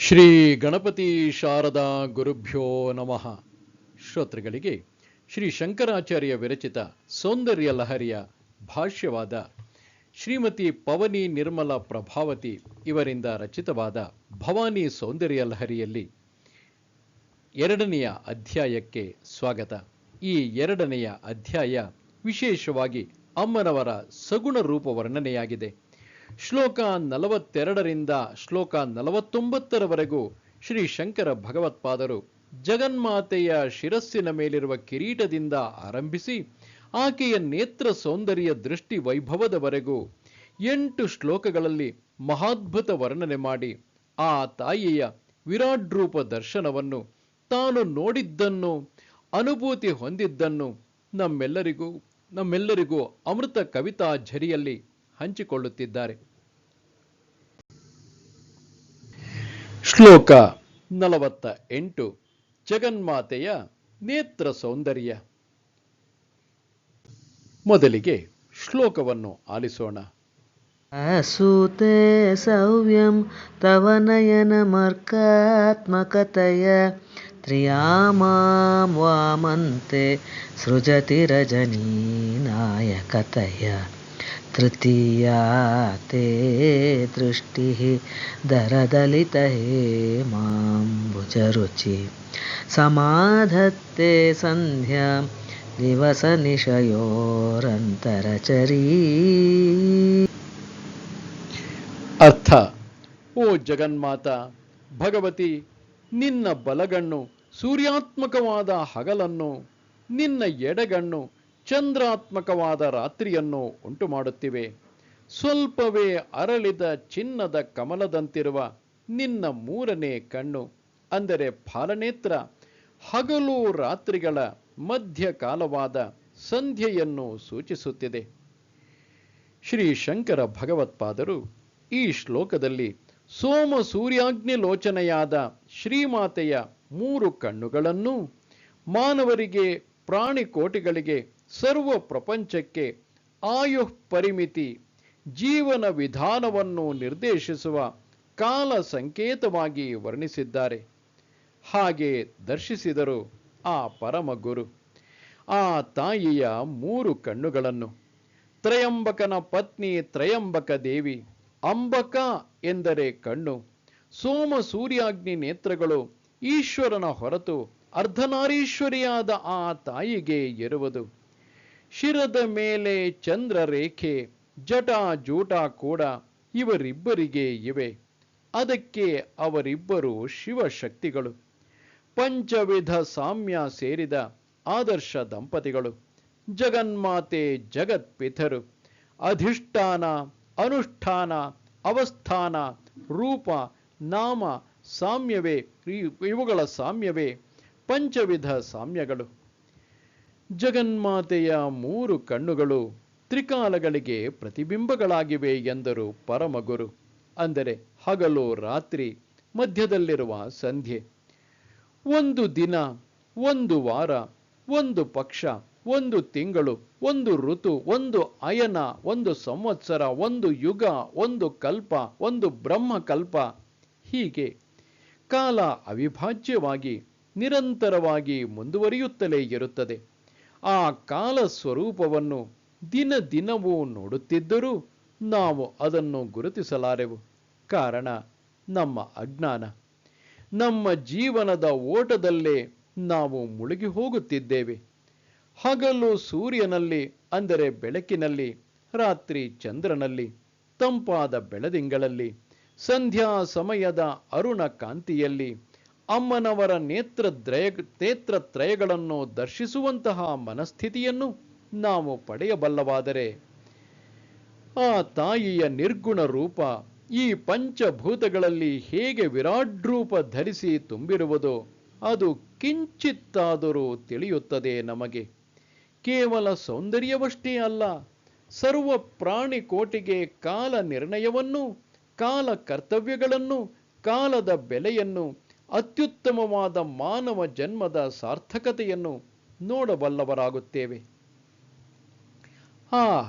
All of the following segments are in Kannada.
ಶ್ರೀ ಗಣಪತಿ ಶಾರದಾ ಗುರುಭ್ಯೋ ನಮಃ. ಶ್ರೋತೃಗಳಿಗೆ ಶ್ರೀ ಶಂಕರಾಚಾರ್ಯ ವಿರಚಿತ ಸೌಂದರ್ಯ ಲಹರಿಯ ಭಾಷ್ಯವಾದ ಶ್ರೀಮತಿ ಪವನಿ ನಿರ್ಮಲ ಪ್ರಭಾವತಿ ಇವರಿಂದ ರಚಿತವಾದ ಭವಾನಿ ಸೌಂದರ್ಯ ಲಹರಿಯಲ್ಲಿ ಎರಡನೆಯ ಅಧ್ಯಾಯಕ್ಕೆ ಸ್ವಾಗತ. ಈ ಎರಡನೆಯ ಅಧ್ಯಾಯ ವಿಶೇಷವಾಗಿ ಅಮ್ಮನವರ ಸಗುಣ ರೂಪ ವರ್ಣನೆಯಾಗಿದೆ. ಶ್ಲೋಕ ನಲವತ್ತೆರಡರಿಂದ ಶ್ಲೋಕ ನಲವತ್ತೊಂಬತ್ತರವರೆಗೂ ಶ್ರೀ ಶಂಕರ ಭಗವತ್ಪಾದರು ಜಗನ್ಮಾತೆಯ ಶಿರಸ್ಸಿನ ಮೇಲಿರುವ ಕಿರೀಟದಿಂದ ಆರಂಭಿಸಿ ಆಕೆಯ ನೇತ್ರ ಸೌಂದರ್ಯ ದೃಷ್ಟಿ ವೈಭವದವರೆಗೂ ಎಂಟು ಶ್ಲೋಕಗಳಲ್ಲಿ ಮಹಾದ್ಭುತ ವರ್ಣನೆ ಮಾಡಿ ಆ ತಾಯಿಯ ವಿರಾಟ್ ರೂಪ ದರ್ಶನವನ್ನು ತಾನು ನೋಡಿದ್ದನ್ನು, ಅನುಭೂತಿ ಹೊಂದಿದ್ದನ್ನು ನಮ್ಮೆಲ್ಲರಿಗೂ ನಮ್ಮೆಲ್ಲರಿಗೂ ಅಮೃತ ಕವಿತಾ ಝರಿಯಲ್ಲಿ ಹಂಚಿಕೊಳ್ಳುತ್ತಿದ್ದಾರೆ. ಶ್ಲೋಕ ನಲವತ್ತ ಎಂಟು ಜಗನ್ಮಾತೆಯ ನೇತ್ರ ಸೌಂದರ್ಯ. ಮೊದಲಿಗೆ ಶ್ಲೋಕವನ್ನು ಆಲಿಸೋಣ. ಸೂತೆ ಸೌವ್ಯಂ ತವ ನಯನ ಮರ್ಕಾತ್ಮಕತೆಯ. ತ್ರಿಯಾಮಂತೆ ಸೃಜತಿ ರಜನೀ ನಾಯಕತಯ तृतीया ते दृष्टिः दरदलितहेमाम्बुजरुचि समाधत्ते सन्ध्यां दिवसनिशयोरन्तरचरी ಅರ್ಥ ಓ ಜಗನ್ಮಾತ ಭಗವತಿ ನಿನ್ನ ಬಲಗಣ್ಣು ಸೂರ್ಯಾತ್ಮಕವಾದ ಹಗಲನ್ನು ನಿನ್ನ ಎಡಗಣ್ಣು ಚಂದ್ರಾತ್ಮಕವಾದ ರಾತ್ರಿಯನ್ನು ಉಂಟು ಮಾಡುತ್ತಿವೆ ಸ್ವಲ್ಪವೇ ಅರಳಿದ ಚಿನ್ನದ ಕಮಲದಂತಿರುವ ನಿನ್ನ ಮೂರನೇ ಕಣ್ಣು. ಅಂದರೆ ಫಾಲನೇತ್ರ ಹಗಲು ರಾತ್ರಿಗಳ ಮಧ್ಯಕಾಲವಾದ ಸಂಧ್ಯೆಯನ್ನು ಸೂಚಿಸುತ್ತಿದೆ. ಶ್ರೀ ಶಂಕರ ಭಗವತ್ಪಾದರು ಈ ಶ್ಲೋಕದಲ್ಲಿ ಸೋಮ ಸೂರ್ಯಾಗ್ನಿ ಲೋಚನೆಯಾದ ಶ್ರೀಮಾತೆಯ ಮೂರು ಕಣ್ಣುಗಳನ್ನು ಮಾನವರಿಗೆ ಪ್ರಾಣಿ ಕೋಟಿಗಳಿಗೆ ಸರ್ವ ಪ್ರಪಂಚಕ್ಕೆ ಆಯು ಪರಿಮಿತಿ ಜೀವನ ವಿಧಾನವನ್ನು ನಿರ್ದೇಶಿಸುವ ಕಾಲ ಸಂಕೇತವಾಗಿ ವರ್ಣಿಸಿದ್ದಾರೆ. ಹಾಗೆ ದರ್ಶಿಸಿದರು ಆ ಪರಮ ಗುರು ಆ ತಾಯಿಯ ಮೂರು ಕಣ್ಣುಗಳನ್ನು. ತ್ರಯಂಬಕನ ಪತ್ನಿ ತ್ರಯಂಬಕ ದೇವಿ, ಅಂಬಕ ಎಂದರೆ ಕಣ್ಣು. ಸೋಮ ಸೂರ್ಯಾಗ್ನಿ ನೇತ್ರಗಳು ಈಶ್ವರನ ಹೊರತು ಅರ್ಧನಾರೀಶ್ವರಿಯಾದ ಆ ತಾಯಿಗೆ ಇರುವುದು ಶಿರದ ಮೇಲೆ ಚಂದ್ರ ರೇಖೆ ಜಟ ಜೂಟ ಕೂಡ ಇವರಿಬ್ಬರಿಗೆ ಇವೆ. ಅದಕ್ಕೆ ಅವರಿಬ್ಬರು ಶಿವಶಕ್ತಿಗಳು. ಪಂಚವಿಧ ಸಾಮ್ಯ ಸೇರಿದ ಆದರ್ಶ ದಂಪತಿಗಳು. ಜಗನ್ಮಾತೆ ಜಗತ್ಪಿತರು. ಅಧಿಷ್ಠಾನ, ಅನುಷ್ಠಾನ, ಅವಸ್ಥಾನ, ರೂಪ, ನಾಮ, ಸಾಮ್ಯವೇ ಇವುಗಳ ಸಾಮ್ಯವೇ ಪಂಚವಿಧ ಸಾಮ್ಯಗಳು. ಜಗನ್ಮಾತೆಯ ಮೂರು ಕಣ್ಣುಗಳು ತ್ರಿಕಾಲಗಳಿಗೆ ಪ್ರತಿಬಿಂಬಗಳಾಗಿವೆ ಎಂದರು ಪರಮಗುರು. ಅಂದರೆ ಹಗಲು, ರಾತ್ರಿ, ಮಧ್ಯದಲ್ಲಿರುವ ಸಂಧ್ಯೆ. ಒಂದು ದಿನ, ಒಂದು ವಾರ, ಒಂದು ಪಕ್ಷ, ಒಂದು ತಿಂಗಳು, ಒಂದು ಋತು, ಒಂದು ಅಯನ, ಒಂದು ಸಂವತ್ಸರ, ಒಂದು ಯುಗ, ಒಂದು ಕಲ್ಪ, ಒಂದು ಬ್ರಹ್ಮಕಲ್ಪ. ಹೀಗೆ ಕಾಲ ಅವಿಭಾಜ್ಯವಾಗಿ ನಿರಂತರವಾಗಿ ಮುಂದುವರಿಯುತ್ತಲೇ ಇರುತ್ತದೆ. ಆ ಕಾಲ ಸ್ವರೂಪವನ್ನು ದಿನ ದಿನವೂ ನೋಡುತ್ತಿದ್ದರೂ ನಾವು ಅದನ್ನು ಗುರುತಿಸಲಾರೆವು. ಕಾರಣ, ನಮ್ಮ ಅಜ್ಞಾನ. ನಮ್ಮ ಜೀವನದ ಓಟದಲ್ಲೇ ನಾವು ಮುಳುಗಿ ಹೋಗುತ್ತಿದ್ದೇವೆ. ಹಗಲು ಸೂರ್ಯನಲ್ಲಿ, ಅಂದರೆ ಬೆಳಕಿನಲ್ಲಿ, ರಾತ್ರಿ ಚಂದ್ರನಲ್ಲಿ, ತಂಪಾದ ಬೆಳದಿಂಗಳಲ್ಲಿ, ಸಂಧ್ಯಾ ಸಮಯದ ಅರುಣ ಕಾಂತಿಯಲ್ಲಿ ಅಮ್ಮನವರ ನೇತ್ರ ದ್ರಯ ನೇತ್ರ ತ್ರಯಗಳನ್ನು ದರ್ಶಿಸುವಂತಹ ಮನಸ್ಥಿತಿಯನ್ನು ನಾವು ಪಡೆಯಬಲ್ಲವಾದರೆ, ಆ ತಾಯಿಯ ನಿರ್ಗುಣ ರೂಪ ಈ ಪಂಚಭೂತಗಳಲ್ಲಿ ಹೇಗೆ ವಿರಾಟ್ ರೂಪ ಧರಿಸಿ ತುಂಬಿರುವುದೋ, ಅದು ಕಿಂಚಿತ್ತಾದರೂ ತಿಳಿಯುತ್ತದೆ ನಮಗೆ. ಕೇವಲ ಸೌಂದರ್ಯವಷ್ಟೇ ಅಲ್ಲ, ಸರ್ವ ಪ್ರಾಣಿ ಕೋಟಿಗೆ ಕಾಲ ನಿರ್ಣಯವನ್ನು ಕಾಲ ಕರ್ತವ್ಯಗಳನ್ನು ಕಾಲದ ಬೆಲೆಯನ್ನು ಅತ್ಯುತ್ತಮವಾದ ಮಾನವ ಜನ್ಮದ ಸಾರ್ಥಕತೆಯನ್ನು ನೋಡಬಲ್ಲವರಾಗುತ್ತೇವೆ. ಆ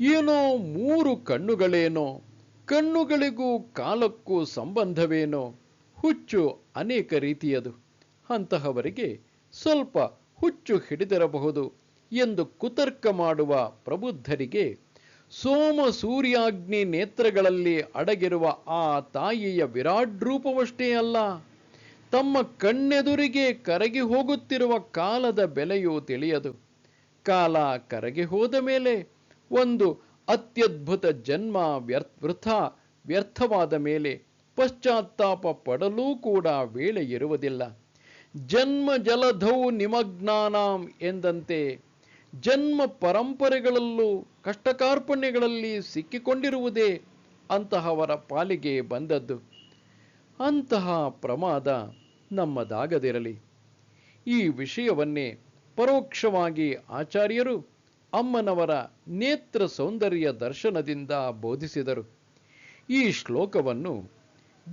ಏನೋ ಮೂರು ಕಣ್ಣುಗಳೇನೋ, ಕಣ್ಣುಗಳಿಗೂ ಕಾಲಕ್ಕೂ ಸಂಬಂಧವೇನೋ, ಹುಚ್ಚು ಅನೇಕ ರೀತಿಯದು. ಅಂತಹವರಿಗೆ ಸ್ವಲ್ಪ ಹುಚ್ಚು ಹಿಡಿದಿರಬಹುದು ಎಂದು ಕುತರ್ಕ ಮಾಡುವ ಪ್ರಬುದ್ಧರಿಗೆ ಸೋಮ ಸೂರ್ಯಾಗ್ನಿ ನೇತ್ರಗಳಲ್ಲಿ ಅಡಗಿರುವ ಆ ತಾಯಿಯ ವಿರಾಟ್ ರೂಪವಷ್ಟೇ ಅಲ್ಲ. ತಮ್ಮ ಕಣ್ಣೆದುರಿಗೆ ಕರಗಿ ಹೋಗುತ್ತಿರುವ ಕಾಲದ ಬೆಲೆಯು ತಿಳಿಯದು. ಕಾಲ ಕರಗಿ ಹೋದ ಮೇಲೆ ಒಂದು ಅತ್ಯದ್ಭುತ ಜನ್ಮ ವ್ಯರ್ ವೃಥ ವ್ಯರ್ಥವಾದ ಮೇಲೆ ಪಶ್ಚಾತ್ತಾಪ ಪಡಲೂ ಕೂಡ ವೇಳೆ ಇರುವುದಿಲ್ಲ. ಜನ್ಮ ಜಲಧೌ ನಿಮಗ್ನಾನಾಂ ಎಂದಂತೆ ಜನ್ಮ ಪರಂಪರೆಗಳಲ್ಲೂ ಕಷ್ಟಕಾರ್ಪಣ್ಯಗಳಲ್ಲಿ ಸಿಕ್ಕಿಕೊಂಡಿರುವುದೇ ಅಂತಹವರ ಪಾಲಿಗೆ ಬಂದದ್ದು. ಅಂತಹ ಪ್ರಮಾದ ನಮ್ಮದಾಗದಿರಲಿ. ಈ ವಿಷಯವನ್ನೇ ಪರೋಕ್ಷವಾಗಿ ಆಚಾರ್ಯರು ಅಮ್ಮನವರ ನೇತ್ರ ಸೌಂದರ್ಯ ದರ್ಶನದಿಂದ ಬೋಧಿಸಿದರು. ಈ ಶ್ಲೋಕವನ್ನು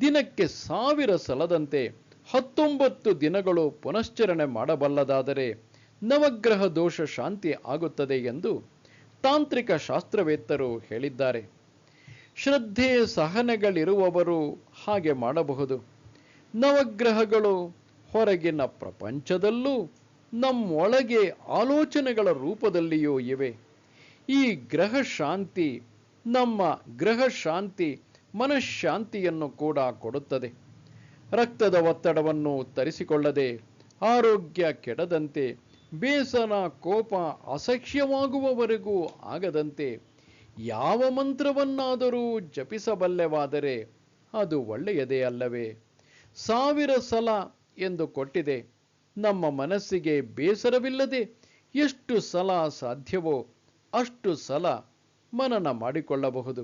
ದಿನಕ್ಕೆ ಸಾವಿರ ಸಲದಂತೆ ಹತ್ತೊಂಬತ್ತು ದಿನಗಳು ಪುನಶ್ಚರಣೆ ಮಾಡಬಲ್ಲದಾದರೆ ನವಗ್ರಹ ದೋಷ ಶಾಂತಿ ಆಗುತ್ತದೆ ಎಂದು ತಾಂತ್ರಿಕ ಶಾಸ್ತ್ರವೇತ್ತರು ಹೇಳಿದ್ದಾರೆ. ಶ್ರದ್ಧೆ ಸಹನೆಗಳಿರುವವರು ಹಾಗೆ ಮಾಡಬಹುದು. ನವಗ್ರಹಗಳು ಹೊರಗಿನ ಪ್ರಪಂಚದಲ್ಲೂ ನಮ್ಮೊಳಗೆ ಆಲೋಚನೆಗಳ ರೂಪದಲ್ಲಿಯೂ ಇವೆ. ಈ ಗ್ರಹ ಶಾಂತಿ ನಮ್ಮ ಗ್ರಹ ಶಾಂತಿ ಮನಃಶಾಂತಿಯನ್ನು ಕೂಡ ಕೊಡುತ್ತದೆ. ರಕ್ತದ ಒತ್ತಡವನ್ನು ತರಿಸಿಕೊಳ್ಳದೆ ಆರೋಗ್ಯ ಕೆಡದಂತೆ ಬೇಸನ ಕೋಪ ಅಸಹ್ಯವಾಗುವವರೆಗೂ ಆಗದಂತೆ ಯಾವ ಮಂತ್ರವನ್ನಾದರೂ ಜಪಿಸಬಲ್ಲೆವಾದರೆ ಅದು ಒಳ್ಳೆಯದೇ ಅಲ್ಲವೇ? ಸಾವಿರ ಸಲ ಎಂದು ಕೊಟ್ಟಿದೆ. ನಮ್ಮ ಮನಸ್ಸಿಗೆ ಬೇಸರವಿಲ್ಲದೆ ಎಷ್ಟು ಸಲ ಸಾಧ್ಯವೋ ಅಷ್ಟು ಸಲ ಮನನ ಮಾಡಿಕೊಳ್ಳಬಹುದು.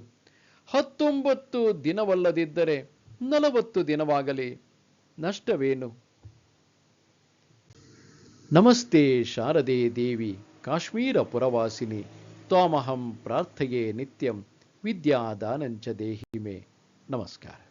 ಹತ್ತೊಂಬತ್ತು ದಿನವಲ್ಲದಿದ್ದರೆ ನಲವತ್ತು ದಿನವಾಗಲಿ. ನಷ್ಟವೇನು? ನಮಸ್ತೆ ಶಾರದೆ ದೇವಿ, ಕಾಶ್ಮೀರ ಪುರವಾಸಿನಿ. ತ್ವಾಮಹಂ ಪ್ರಾರ್ಥೆಯೇ ನಿತ್ಯಂ ವಿದ್ಯಾದಾನಂಚ ದೇಹಿಮೆ. ನಮಸ್ಕಾರ.